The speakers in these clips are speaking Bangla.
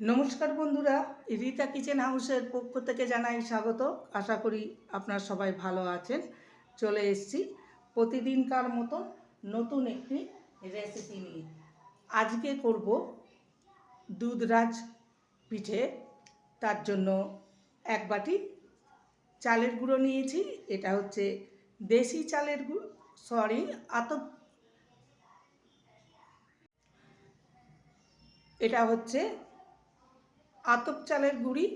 নমস্কার বন্ধুরা, রীতা কিচেন হাউসের পক্ষ থেকে জানাই স্বাগত। আশা করি আপনারা সবাই ভালো আছেন। চলে এসেছি প্রতিদিনকার মতো নতুন একটি রেসিপি নিয়ে। আজকে করব দুধরাজ পিঠে। তার জন্য এক বাটি চালের গুঁড়ো নিয়েছি। এটা হচ্ছে দেশি চালের গুঁড়ো সরি আতপ। এটা হচ্ছে আতপ চালের গুঁড়ি।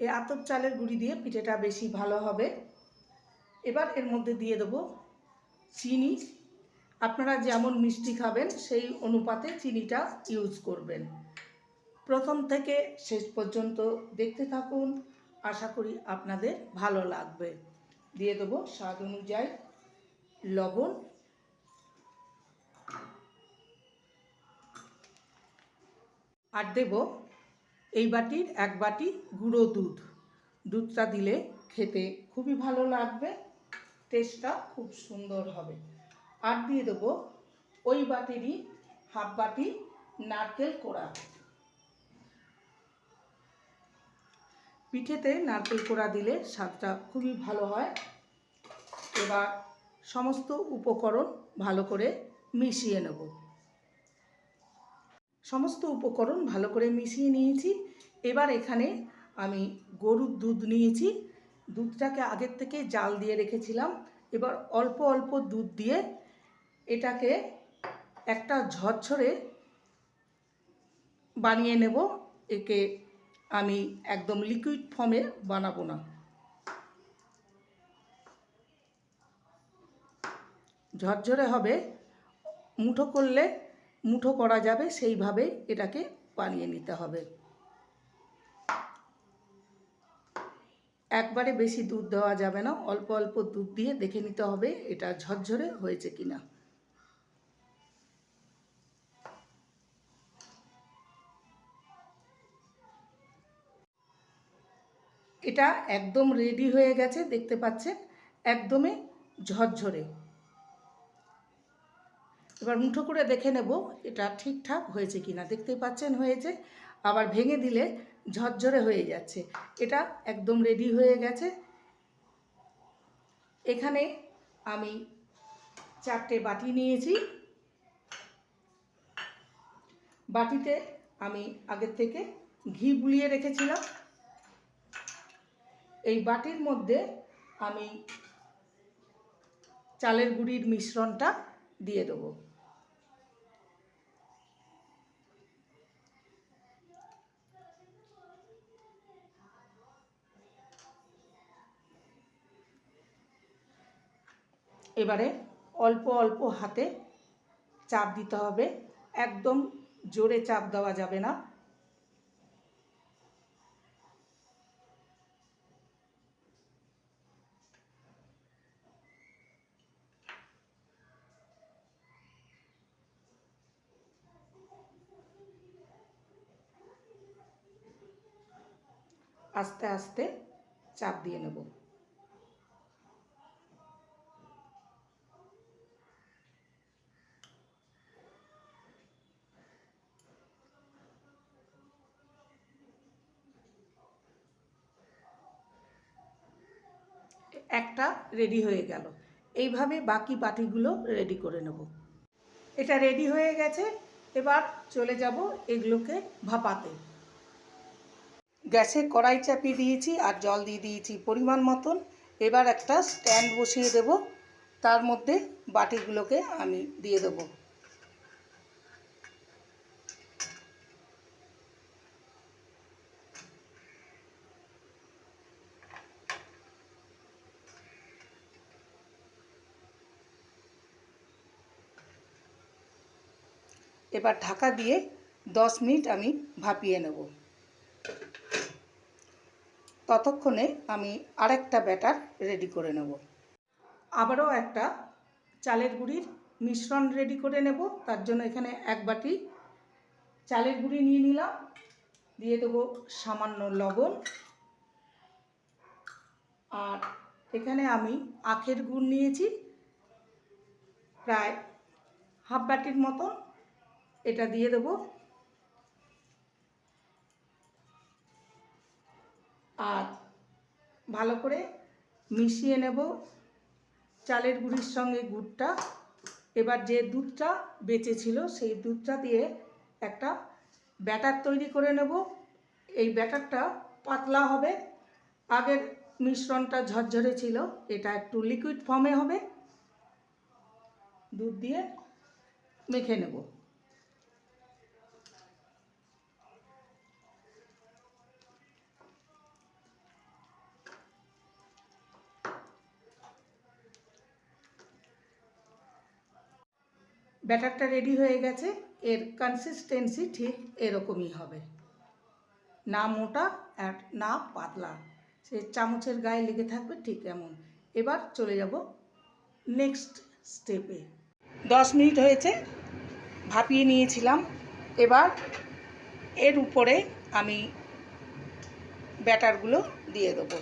এই আতপ চালের গুঁড়ি দিয়ে পিঠেটা বেশি ভালো হবে। এবার এর মধ্যে দিয়ে দেবো চিনি। আপনারা যেমন মিষ্টি খাবেন, সেই অনুপাতে চিনিটা ইউজ করবেন। প্রথম থেকে শেষ পর্যন্ত দেখতে থাকুন। আশা করি আপনাদের ভালো লাগবে। দিয়ে দেবো স্বাদ অনুযায়ী লবণ। আর দেব এই বাটির এক বাটি গুঁড়ো দুধ। দুধটা দিলে খেতে খুবই ভালো লাগবে, টেস্টটা খুব সুন্দর হবে। আর দিয়ে দেবো ওই বাটিরই হাফ বাটি নারকেল কোড়া। পিঠেতে নারকেল কোড়া দিলে স্বাদটা খুবই ভালো হয়। এবার সমস্ত উপকরণ ভালো করে মিশিয়ে নেব। সমস্ত উপকরণ ভালো করে মিশিয়ে নিয়েছি। এবার এখানে আমি গরুর দুধ নিয়েছি। দুধটাকে আগের থেকে জাল দিয়ে রেখেছিলাম। এবার অল্প অল্প দুধ দিয়ে এটাকে একটা ঝরঝরে বানিয়ে নেব। একে আমি একদম লিকুইড ফর্মে বানাবো না। ঝরঝরে হবে। মুঠো করলে মুঠো করা যাবে, সেইভাবে এটাকে বানিয়ে নিতে হবে। একবারে বেশি দুধ দেওয়া যাবে না, অল্প অল্প দুধ দিয়ে দেখে নিতে হবে এটা ঝরঝরে হয়েছে কিনা। এটা একদম রেডি হয়ে গেছে, দেখতে পাচ্ছেন? একদমই ঝরঝরে। এবার মুঠো করে দেখে নেব এটা ঠিকঠাক হয়েছে কিনা। দেখতেই পাচ্ছেন হয়েছে, আবার ভেঙে দিলে ঝরঝরে হয়ে যাচ্ছে। এটা একদম রেডি হয়ে গেছে। এখানে আমি চারটে বাটি নিয়েছি। বাটিতে আমি আগের থেকে ঘি বুলিয়ে রেখেছিলাম। এই বাটির মধ্যে আমি চালের গুঁড়ির মিশ্রণটা দিয়ে দেবো। এবারে অল্প অল্প হাতে চাপ দিতে হবে। একদম জোরে চাপ দেওয়া যাবে না। আস্তে আস্তে চাপ দিয়ে নেব। একটা রেডি হয়ে গেল। এইভাবে বাকি বাটিগুলো রেডি করে নেব। এটা রেডি হয়ে গেছে, এবার চলে যাব এগুলোকে ভাপাতে। গ্যাসে কড়াই চাপিয়ে দিয়েছি আর জল দিয়ে দিয়েছি পরিমাণ মতন। এবার একটা স্ট্যান্ড বসিয়ে দেব। তার মধ্যে বাটিগুলোকে আমি দিয়ে দেবো। এবার ঢাকা দিয়ে দশ মিনিট আমি ভাপিয়ে নেব। ততক্ষণে আমি আরেকটা ব্যাটার রেডি করে নেব। আবারও একটা চালের গুঁড়ির মিশ্রণ রেডি করে নেব। তার জন্য এখানে এক বাটি চালের গুঁড়ি নিয়ে নিলাম। দিয়ে দেবো সামান্য লবণ। আর এখানে আমি আখের গুড় নিয়েছি। প্রায় হাফ বাটির মতন। এটা দিয়ে দেবো। আর ভালো করে মিশিয়ে নেব চালের গুঁড়ির সঙ্গে গুড়টা। এবার যে দুধটা বেঁচে ছিল সেই দুধটা দিয়ে একটা ব্যাটার তৈরি করে নেব। এই ব্যাটারটা পাতলা হবে। আগের মিশ্রণটা ঝরঝরে ছিল, এটা একটু লিকুইড ফর্মে হবে। দুধ দিয়ে মেখে নেব। ব্যাটারটা রেডি হয়ে গেছে, এর কনসিস্টেন্সি ঠিক এরকমই হবে। না মোটা আর না পাতলা, সে চামচের গায়ে লেগে থাকবে ঠিক এমন। এবার চলে যাব নেক্সট স্টেপে দশ মিনিট হয়েছে, ভাপিয়ে নিয়েছিলাম। এবার এর উপরে আমি ব্যাটারগুলো দিয়ে দেবো।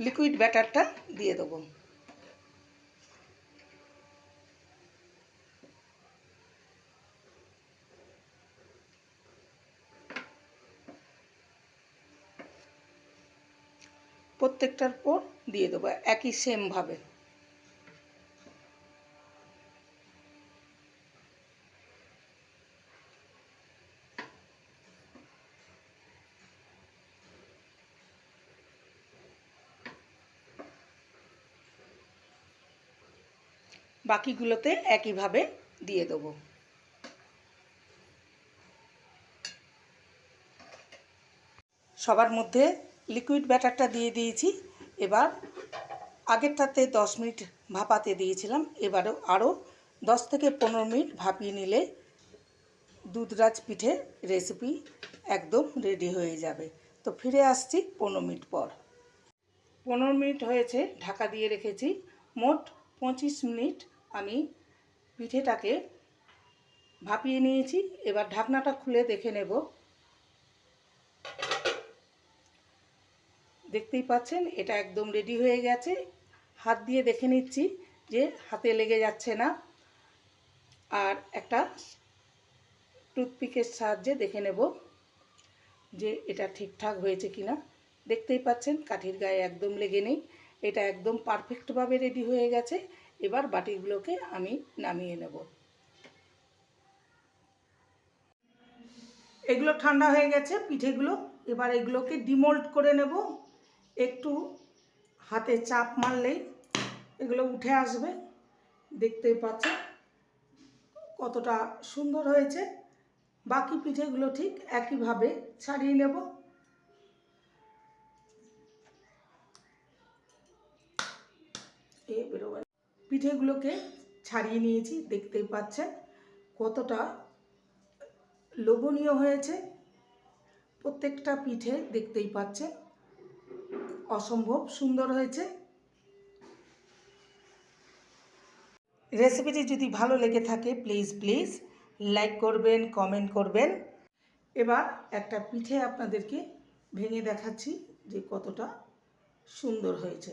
লিকুইড ব্যাটারটা দিয়ে দেবো। প্রত্যেকটার পর দিয়ে দেবো একই সেমভাবে বাকিগুলোতে একইভাবে দিয়ে দেবো। সবার মধ্যে লিকুইড ব্যাটারটা দিয়ে দিয়েছি। এবার আগেরটাতে দশ মিনিট ভাপাতে দিয়েছিলাম। এবারও আরও দশ থেকে পনেরো মিনিট ভাপিয়ে নিলে দুধরাজ পিঠের রেসিপি একদম রেডি হয়ে যাবে। তো ফিরে আসছি পনেরো মিনিট পর। পনেরো মিনিট হয়েছে, ঢাকা দিয়ে রেখেছি। মোট পঁচিশ মিনিট আমি পিঠেটাকে ভাপিয়ে নিয়েছি। এবার ঢাকনাটা খুলে দেখে নেব। দেখতেই পাচ্ছেন, এটা একদম রেডি হয়ে গেছে। হাত দিয়ে দেখে নিচ্ছি যে হাতে লেগে যাচ্ছে না। আর একটা টুথপিকের সাহায্যে দেখে নেব যে এটা ঠিকঠাক হয়েছে কিনা। দেখতেই পাচ্ছেন, কাঠির গায়ে একদম লেগে নেই। এটা একদম পারফেক্টভাবে রেডি হয়ে গেছে। এবার বাটিগুলোকে আমি নামিয়ে নেব। এগুলো ঠান্ডা হয়ে গেছে, পিঠেগুলো। এবার এগুলোকে ডিমোল্ড করে নেব। একটু হাতে চাপ মারলেই এগুলো উঠে আসবে। দেখতেই পাচ্ছেন কতটা সুন্দর হয়েছে। বাকি পিঠেগুলো ঠিক একইভাবে ছাড়িয়ে নেব। পিঠেগুলোকে ছাড়িয়ে নিয়েছি, দেখতেই পাচ্ছেন কতটা লোভনীয় হয়েছে। প্রত্যেকটা পিঠে দেখতেই পাচ্ছেন অসম্ভব সুন্দর হয়েছে। রেসিপিটি যদি ভালো লেগে থাকে প্লিজ প্লিজ লাইক করবেন কমেন্ট করবেন। এবার একটা পিঠে আপনাদেরকে ভেঙে দেখাচ্ছি যে কতটা সুন্দর হয়েছে।